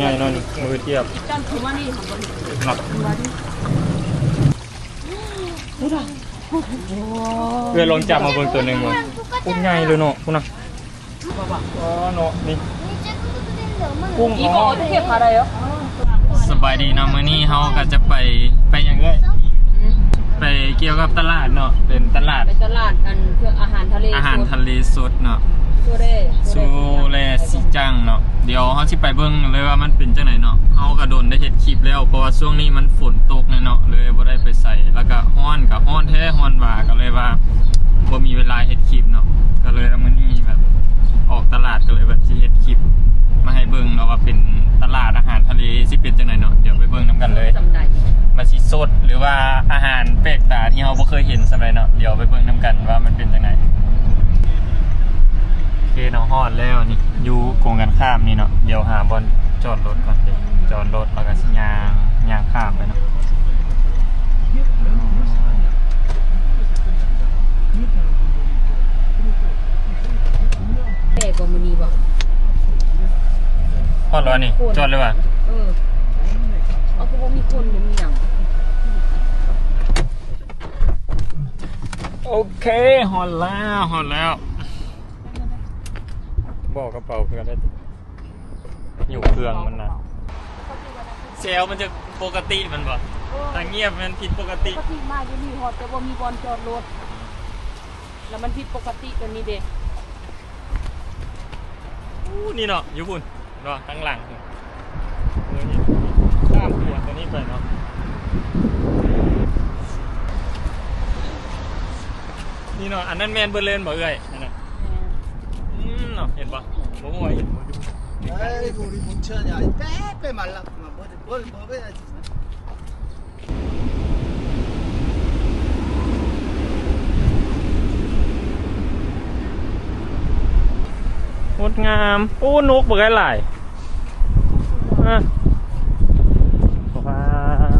ง่ายหน่อยมือเทียบหนักเพื่อลองจับมาบนตัวหนึ่งมั้งกุ้งใหญ่เลยเนาะปุ้งนะอ๋เนาะนี่กุ้งอ๋อเก็บอะไรอะสบายดีนะมื้อนี้เฮาก็จะไปไปยังไงไปเกี่ยวกับตลาดเนาะเป็นตลาดเป็นตลาดอันเพื่ออาหารทะเลอาหารทะเลสดเนาะ โซเร่ซูแลซิจังเนาะเดี๋ยวเขาสิไปเบิ่งเลยว่ามันเป็นจังไหนเนาะเฮาก็โดนได้เฮ็ดคลิปแล้วเพราะว่าช่วงนี้มันฝนตกแน่เนาะเลยบ่ได้ไปใส่แล้วก็ฮ้อนก็ฮ้อนแท้ฮ้อนว่าก็เลยว่าบ่มีเวลาเฮ็ดคลิปเนาะก็เลยเอามื้อนี้แบบออกตลาดก็เลยแบบสิเฮ็ดคลิป มาให้เบิ่งเนาะว่าเป็นตลาดอาหารทะเลสิเป็นจังไหนเนาะเดี๋ยวไปเบิ่งนํกันเลยจำได้มาสิสดหรือว่าอาหารแปลกตาที่เราบ่เคยเห็นสมัยเนาะเดี๋ยวไปเบิ่งนํกันว่ามันเป็นจังไงโอ เคเนาะฮอดแล้วนี่อยู่โกงกันข้ามนี่เนาะเดี๋ยวหาบอลจอดรถก่อนเดี๋ยวจอดรถแล้วก็สิย่างย่างข้ามไปเนาะเด็กกว่ามันนี่บ่ฮอดแล้วนี่จอดเลยว่ะเออเอาคือว่ามีคนหรือมีหยังโอเคฮอดแล้วฮอดแล้ว บอกกระเป๋าเพื่อนได้ดิอยู่เครื่องมันนะเซลมันจะปกติมันบ่ถ้าเงียบมันผิดปกติปกติมาอยู่นี่ฮอดแต่ว่ามีบอลจอดรถ แล้วมันผิดปกติตัวนี้เด้อู้นี่เนาะอยู่พุ่นเนาะข้างหลังพุ่นเออนี่ข้ามหัวตัวนี้ไปเนาะนี่เนาะอันนั้นแมนเบอร์เลนบ่เอ้ยอันนั้นอืมเนาะเห็ 먹어봐 이게 아이고 우리 문천이 아주 빼빼 말랐구만 뭘, 뭘 먹어야지 ngột ngàm ô nốt một cái lại à. và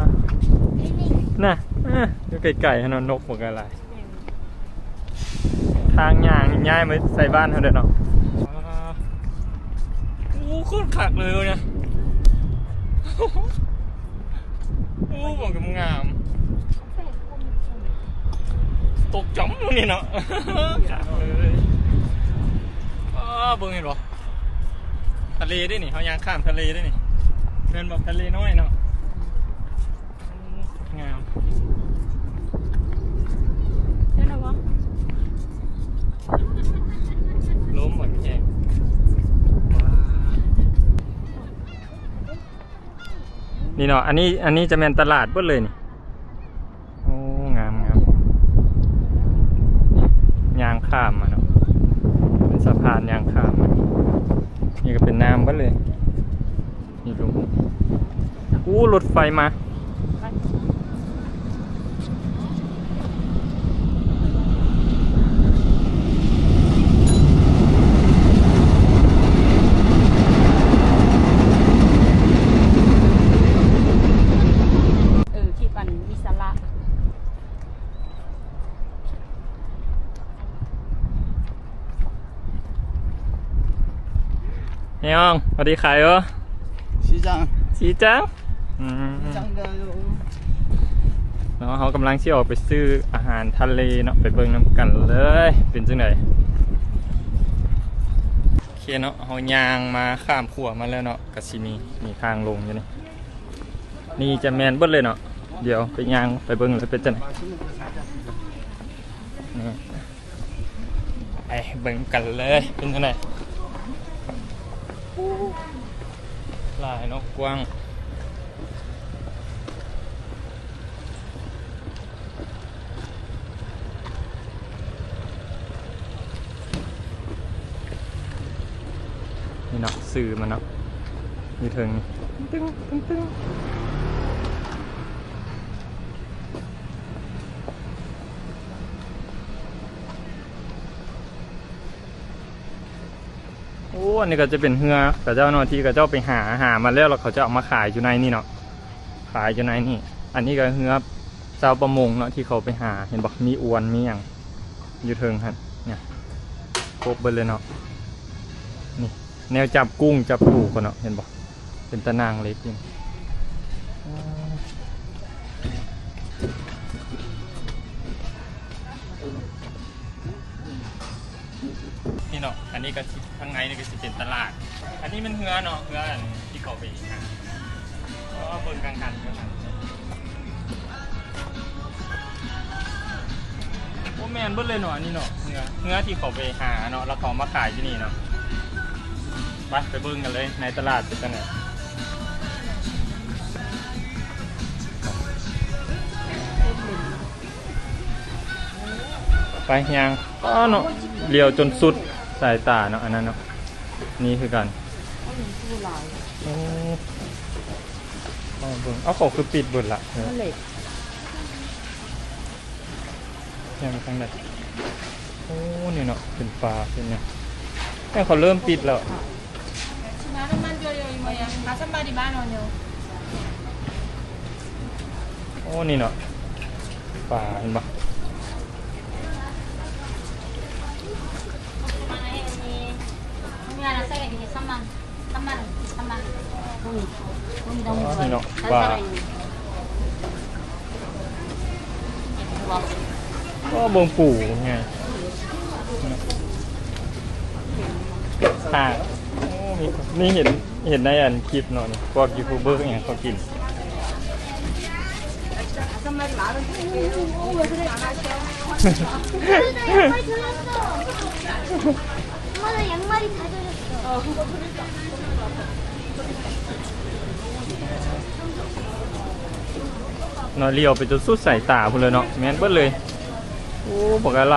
nè à, cái cày nó nốt một cái lại thang nhàng nhai mới xây van hơn được không โอ้โคตรขักเลยเนี่ยโอ้บอกกับงามตกจ้ำนี่เนาะขักเลยอ้าเบิ่งเห็นบ่ทะเลด้วยนี่เขายางข้ามทะเลด้วยนี่เป็นแบบทะเลน้อยเนาะงามใช่นะวะล้มเหมือนแข่ง นี่เนาะอันนี้อันนี้จะเป็นตลาดเบิดเลยนี่โอ้งามงามยางข้ามมาเนาะเป็นสะพานยางข้ามมานี่ก็เป็นน้ำเบิดเลยนี่ลุงอู้รถไฟมา เออคลิปอันมีสาระ นี่อ่องสวัสดีขายเหซีจังสีจังอืมวเนาะเขากำลังเชี่ยวไปซื้ออาหารทะเลเนาะไปเบิ้งน้ำกันเลย เป็นจังไหนเคเนาะเขายางมาข้ามขั่วมาแล้วเนาะกะสิมีมีทางลงอยู่นี่นี่จะแมนเบิ้ลเลยเนาะเดี๋ยวไปยางไปเบิ้งเลยเป็นจังไหนไปเบิ้งกันเลยเป็นจังไหน ลายนกกวางนี่เนาะสื่อมันเนาะมีเถิงตึ้งตึ้งตึ้ง อันนี้ก็จะเป็นเฮือกับเจ้าหน้าที่กับเจ้าไปหาหามาแล้วแล้วเขาจะเอามาขายอยู่ในนี่เนาะขายอยู่ในนี่ อันนี้ก็เฮือชาวประมงเนาะที่เขาไปหาเห็นบอกมีอวนมีอย่างอยู่เทิงครับเนี่ยครบเบิดเลยเนาะนี่แนวจับกุ้งจับปูคนเนาะเห็นบ่เป็นตะนางเล็กอยู่อ่ อันนี้ก็สิข้างในนี่ก็จะเป็นตลาด อันนี้มันเฮือเนาะเฮืออันที่เขาไปหาก็เบิ่งกลางหันกลางหันโอ้แมนเบิ่เลยเนาะอันนี้เนาะเฮือเฮือที่เขาไปหาเนาะแล้วเขามาขายที่นี่เนาะไปไปเบิ่งกันเลยในตลาดเป็นจังไงไปยังก็เนาะเลี้ยวจนสุด สายตาเนาะอันนั้นเนาะนี่คือกัน โอ้เอาเบิ่งเอาของคือปิดเบิดละเออ นั่นแหละ ยังทางไหนโอ้นี่เนาะเป็นปลาเป็นเนี่ยแต่เขาเริ่มปิดแล้ว 만 원만 줘요 이모야 다섯 마리 만 원요 โอ้นี่เนาะปลาเห็นปะ นี่เนาะว่าก็บงปู่ไงห่านี่เห็นเห็นในอันคลิปเนอะพวกยูทูบเบอร์ไงเขากินมาเลยยังไม่ได้ นอเลียวไปจนสุดสายตาพุ่เลยเนาะแม่นเบิดเลย โอ้บอกอะไร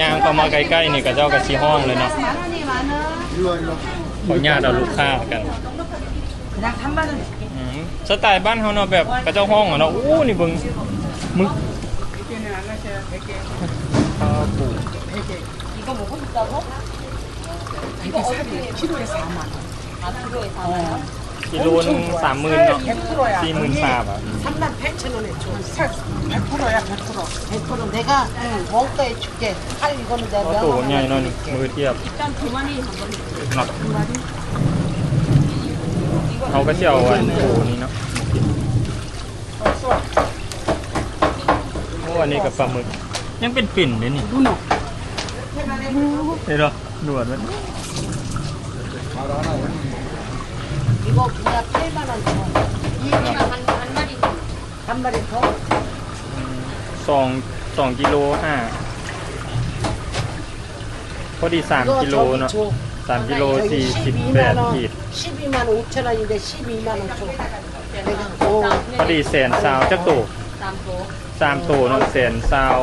ยางก็มาใกล้ๆนี่กับเจ้ากับชีห้องเลยเนาะเขาญาติเราลูกค้ากันสไตล์บ้านเขาเนาะแบบกับเจ้าห้องอะเนาะอู้นี่บึงมึก 안 하셔요. 100개. ข้าวปู 이거 먹고 싶다고? 이거 살이 키로에 4만 원. 아, 그거에 4만 원? กิโลนึงสามหมื่นเนาะ 100%야. สี่หมื่นสามอ่ะ 3만 8천 원에 줘. 살 100%야 100%. 100% 내가 원가에 줄게. 살 이거는 ก็ 내가 ตัวใหญ่เนาะนี่มือเทียบ 일단 두 마리 한 번. เนาะเขาก็เชี่ยวอันปูนี่เนาะโอ้ อันนี้กับปลาหมึก ยังเป็นปิ่นเลยนี่ดูหนกเดี๋ยวหนวดมันสองสองกิโลห้าพอดีสามกิโลเนาะสามกิโลสี่สิบแปดขีดพอดีแสนสาวจักตุก สามตูนเสียนซาว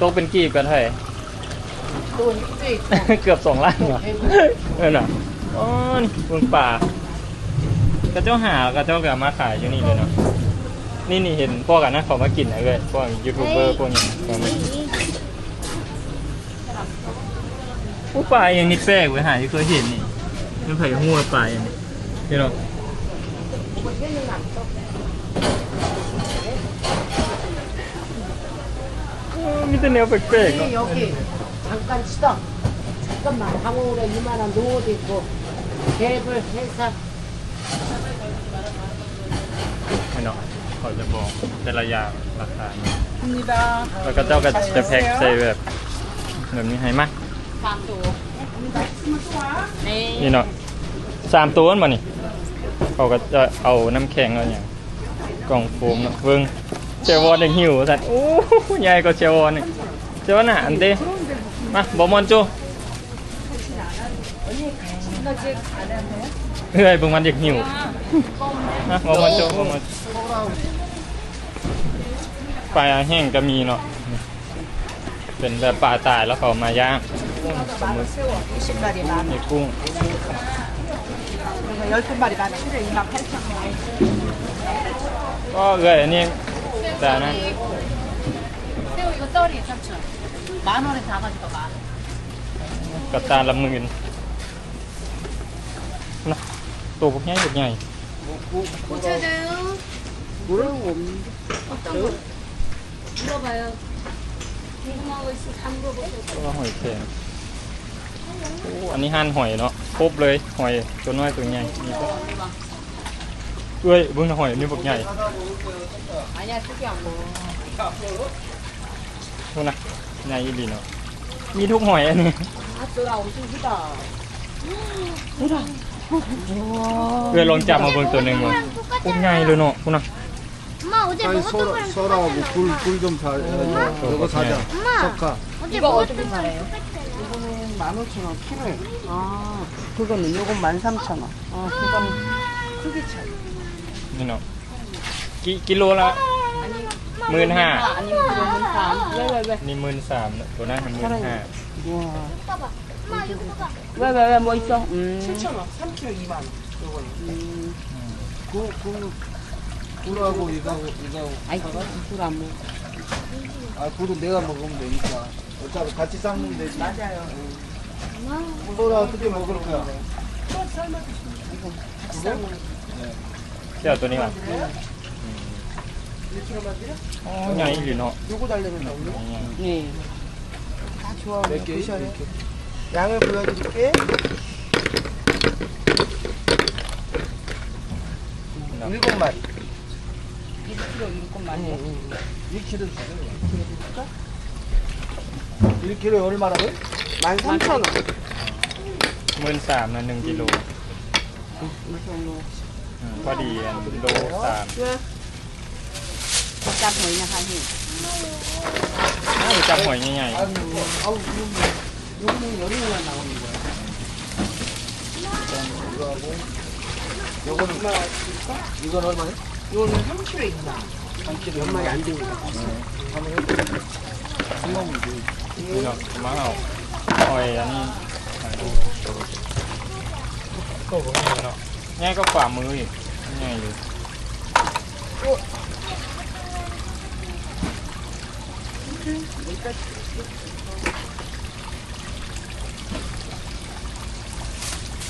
ตกเป็นกีบกันเท่าไหตัวนี้เกือบสองล้านเหรอเออน่ะอ๋อนบนป่ากระเจ้าหากระเจ้ากลับมาขายอยู่นี่เลยเนาะนี่นี่เห็นพวกกันนะเขามากินอะไรเลยพวกยูทูบเบอร์พวกนี้เขามผู้ป่าอย่างนี้แปลกเว้ยหาที่เคยเห็นนี่มันไผ่หัวป่าอย่างนี้เห็นหรอ มีแต่แนวแปลกๆเนาะ 여기 잠깐 쉬다. 잠깐만. 항우에 2만 원 노어도 있고. 개불 해사 ไม่เนาะเขาจะบอกแต่ละอย่างราคา 입니다. แล้วก็เจ้าก็จะแพ็คใส่แบบแบบนี้ให้มั้ย 쌈도. 네. นี่เนาะสามตัวมันมานี่เขาก็จะเอาน้ำแข็งเอาอย่างกล่องโฟมเนาะเบิ่ง เจวอนยังหิวสัตว์โอ้ใหญ่กว่าเจวอนนี่เจวอนอาหารดิมาบอมอนจูเฮ้ยบึงมันอยากหิวนะบอมอนจูบอมอนปลาแห้งก็มีเนาะเป็นแบบปลาตายแล้วเขามาย่างมีกุ้ง ก็เลยนี่ นี้แต่นะ 새우 이거 떨이에 3천 원. 만 원에 다 가지고 만 원. กับตาละหมื่นนะตัวพวกใหญ่พวกใหญ่ 고쳐줘요. 어떤 거? 물어봐요. ก็หอยแครงโอ้อันนี้หั่นหอยเนาะครบเลยหอยตัวน้อยตัวใหญ่นี่ก็ เอ้ยเบิ่งหอยนี่บักใหญ่ 아니야 특이 안 먹어 ดูนะใหญ่อีหลีเนาะมีทุกหอยอันนี้ 아 뜨가 엄청 크다 เอ้ยลองจับมาเบิ่งตัวหนึงก่อนพวกใหญ่เลยเนาะคุณนะ 엄마 어제 아니 먹었던 소, 거랑 소라하고 굴굴좀 사. 저거 사자. 엄마 석가. 어제 이거 먹었던 어떻게 거랑 팔아요? 똑같잖아 이거는 15,000원 키로에 아 그거는 요건 13,000원 아 그거는 크기 차이 นี่เนาะกิกิโลละ หมื่นห้า 아니면 그거는 다 왜왜왜 นี่หมื่นสามตัวนั้นมันหมื่นห้า 우와 봐봐 엄마 이거 봐봐 왜왜왜 뭐 있어? 음. 7,000원. 3kg 2만 원. 요거는. 음. 굴, 굴, 굴하고 이거하고 이거하고. 아이 그안 먹어 아 굴은 내가 먹으면 되니까. 어차피 같이 삶으면 되지. 맞아요 소라 어떻게 먹을 거야? เจ้าตัวนี้ก่อนอ๋อใหญ่อีหลีเนาะ 요거 달래면 나오네. 네. 다 좋아 몇 개? 이렇게. 양을 보여드릴게. 일곱 마리. 1kg 이건 많이 1kg 주세요. 1kg 얼마라고요? 13,000원 หมื่นสามนะหนึ่งกิโล 이걸로 อืม พอดีโลสามจับหอยนะคะพี่น่าจะจับหอยใหญ่ๆดูดอกมะเอาหอยอันนี้หอยดูโตกว่านี้เนาะ ง่ายก็ฝ่ามืออีกง่ายเลย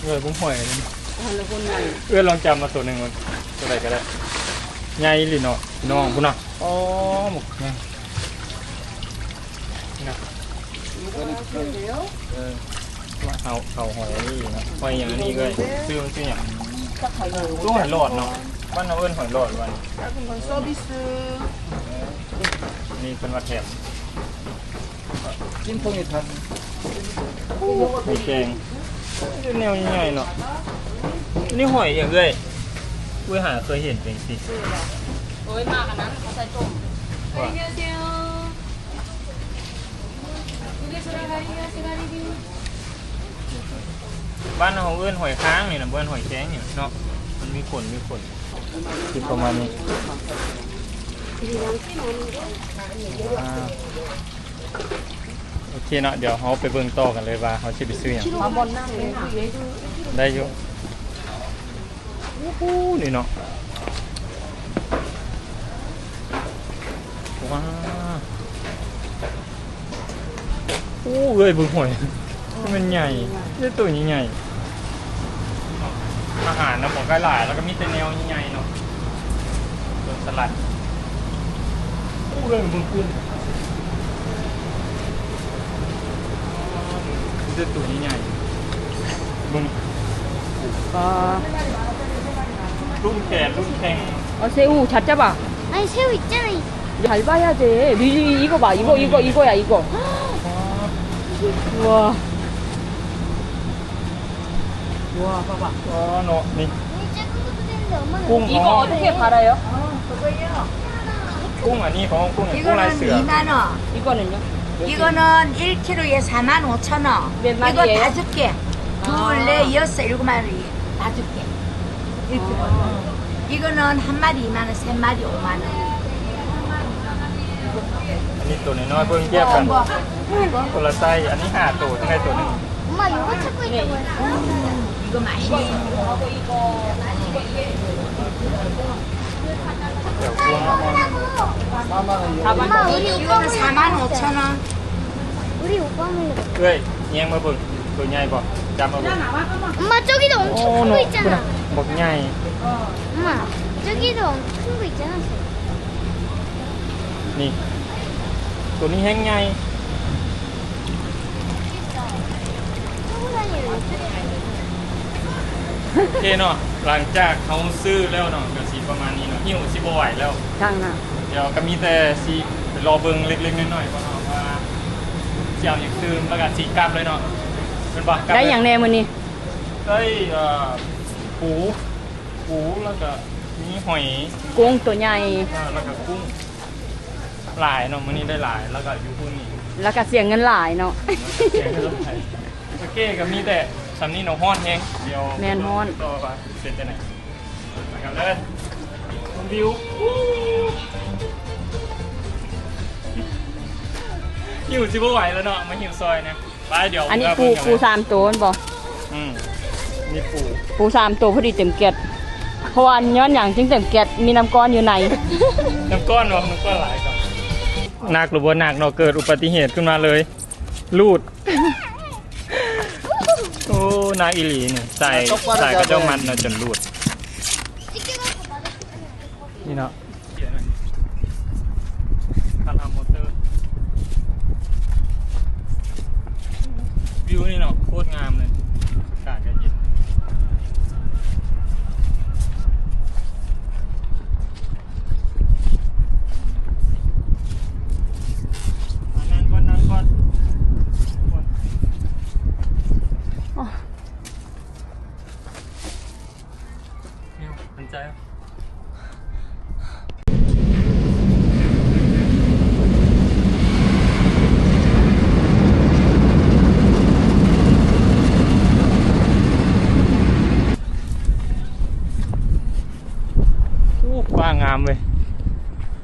เออผมห่วยเลยเออลองจำมาตัวหนึ่งมันตัวใดก็ได้ง่ายหรือเนาะน้องคุณน่ะอ๋อหมกไงนะเอาเอาหอยนะหอยอย่างนี้ก็ซื้อมัซื้ออย่าง 딱 가요 ลูกหอยหลอดเนาะบ้านเราเอิ้นหอยหลอดวัน 작은 건 서비스 นี่เป็นวัดแถม 찜통에 단. มีแกงแนวใหญ่ๆเนาะนี่หอยอย่างเอ้ยเว้ยหาเคยเห็นเป็นสิ 얼마가 나는 가사 좀 ว่า 안녕하세요 여기서랑 가리가리 บ้านเขาเอื้อนหอยค้างนี่นะเอื้อนหอยแจ้งนี่เนาะมันมีขนมีขนคิดประมาณนี้โอเคเนาะเดี๋ยวเขาไปเบิ่งต่อกันเลยว่าเขาจะไปซื้ออย่างได้อยู่นี่เนาะว้าโอ้เอ้ยบึงหอยมันใหญ่ ได้ตัวใหญ่ๆอาหารนะบอกได้หลายแล้วก็มีแต่แนวใหญ่ๆเนาะตัวสลัดโอ้เลยเบึงกุ้ง เจะตัวใหญ่ๆมึง 아, รุ่นแขนรุ่นแข้ง 아 새우 잘 잡아 아니 새우 있잖아 잘 봐야 돼 리리 이거 봐 이거 이거 이거야 이거 우와 우와 봐봐 อ๋อเนาะนี่ 우리 작은 것도 되는데 엄마는 กุ้ง 이거 อ๋อ 어떻게 팔아요? กุ้งอันนี้ของกุ้งกุ้งลาย 이거는 เสือ 2만 원. 이거는요? 이거는 1kg에 4만 5천 원. 몇 이거 마리예요? 다섯 개. 둘, 아. 넷, 여섯, 일곱 마리. 다섯 개. 1kg. 이거는 한 마리 2만 원, 세 마리 5만 원. อันนี้ตัวน้อยๆเพิ่งเทียบกันคนละไส้อันนี้ห้าตัวทั้งไงตัวหนึง 엄마 요거 찾고 있던 거야 이거 많이 엄마 우리 이거는 4만 5천 원. 우리 오빠는 왜? 얘 먹어. 그 nhai bò chạm vào 엄마 저기도 엄청 큰 거 있잖아. một nhai 엄마 저기도 엄청 큰 거 있잖아. nè tụi nó hén nhai. โอเคเนาะหลังจากเขาซื้อแล้วเนาะก็สีประมาณนี้เนาะหิวสิบ่ไหวแล้ว장 난. เดี๋ยวก็มีแต่สีไปรอเบิ่งเล็กๆน้อยๆว่าเนาะว่าเสี่ยวอย่างซื้อแล้วก็สีกลับเลยเนาะเป็นบ่กลับได้เลยอย่างแน่มื้อนี้ได้เอ่อปูปูแล้วก็มีหอยกุ้งตัวใหญ่เอ่อแล้วก็กุ้งหลายเนาะมื้อนี้ได้หลายแล้วก็อยู่พุ่นนี่แล้วก็เสียเงินหลายเนาะเสียงก็หลายโอเคก็มีแต่ สำนี้เนาะฮ้อนแฮงเดี๋ยวแม่นฮ้อน ต่อว่าเสร็จจังได๋ไปกันเลยชมวิวหิวสิบ่ไหวแล้วเนาะมาหิวซอยนะไปเดี๋ยวอันนี้เาปูเบิ่งกันปูสามตัวนั่นบ่อืมนี่ปูปูสามตัวพอดีเต็มเกล็ดเพราะว่าย้อนอย่างจึงเต็มเกล็ดมีน้ำก้อนอยู่ในน้ำก้อนเนาะน้ำก้อนหลายก่อนหนักหรือว่าหนักเนาะเกิดอุบัติเหตุขึ้นมาเลย ลูดโอ้ นาอิลีเนี่ยใส่ใส่กระเจ้ามันนะจนรูด นี่เนาะคาราโมเตอร์ วิวนี่เนาะโคตรงามเลยอากาศก็เย็น อะนั่งก่อนนั่งก่อนก่อนเนี่ยมันใจอะโอ้ ฟ้างามเลย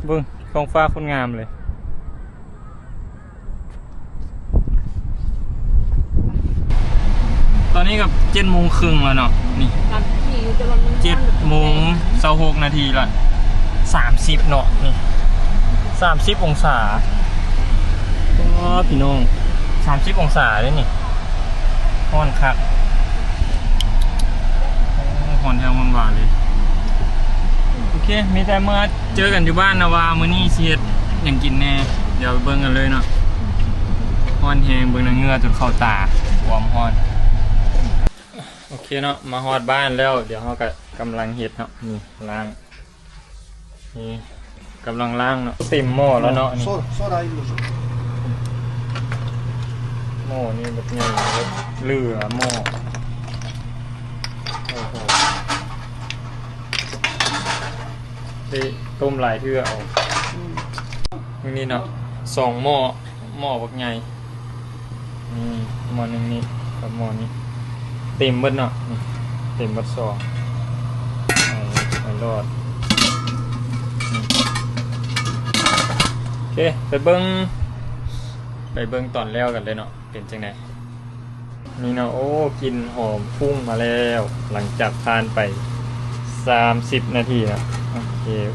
เบิ้งท้องฟ้าคนงามเลยตอนนี้กับเจ็ดโมงครึ่งแล้วเนาะนี่เจ็ดโมงเสาหกนาทีละสามสิบเนาะนี่สามสิบองศาก็พี่น้องสามสิบองศาเลยนี่ฮ้อนคักโอ้ฮ้อนแถวมันหวานเลยโอ เคมีแต่เมื่อเจอกันอยู่บ้านนาวามื้อนี้เชียดอย่างกินแน่ เดี๋ยวเบิ่งกันเลยเนาะฮอนแหงเบิ่งน้ำเงือจนเข้าตาวอมฮอน โอเคเนาะ มาฮอดบ้านแล้ว เดี๋ยวเขาก็กำลังเห็ดเนาะ นี่ล้าง นี่กำลังล้างเนาะเต็มหม้อแล้วเนาะมอีหม้อนี่แบบไงญ่เลยเหลือหม้อ ได้ต้มหลายเทื่อเอานี่เนาะสองหม้อหม้อบักใหญ่นี่หม้อหนึงนี่กับหม้อนี้ เต็มเบิดเนาะนี่เต็มเบิดสองไอ้ไอ้รอดนี่โอเคไปเบิ้งไปเบิ้งตอนแล้วกันเลยเนาะเป็นจังไดนี่เนาะโอ้กลินหอมพุ่งมาแล้ว หลังจากผ่านไป 30 นาทีนะ không chịu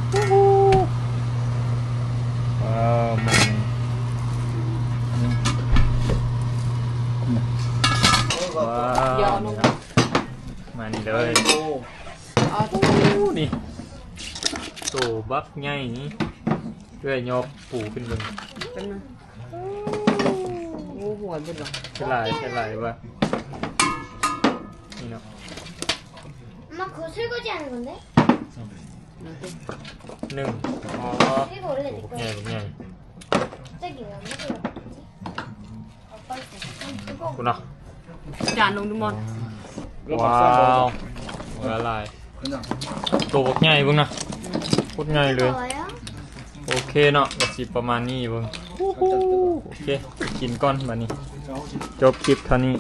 ờ, wow, mình wow, mình lười đi. Tổ bắp ngay nhỉ cái nhọp phủ bên mình cái lại cái lại và 막 거슬거지 하는 건데? หนึ่งอ๋อใหญ่ใหญ่คุณเนาะจานลงทุกมอนว้าวอะไรตัวบกใหญ่บึงนะพูดง่ายเลย โอเคเนาะกับสิประมาณนี้บึงโอเค กินก้อนมานี้ จบคลิปเท่านี้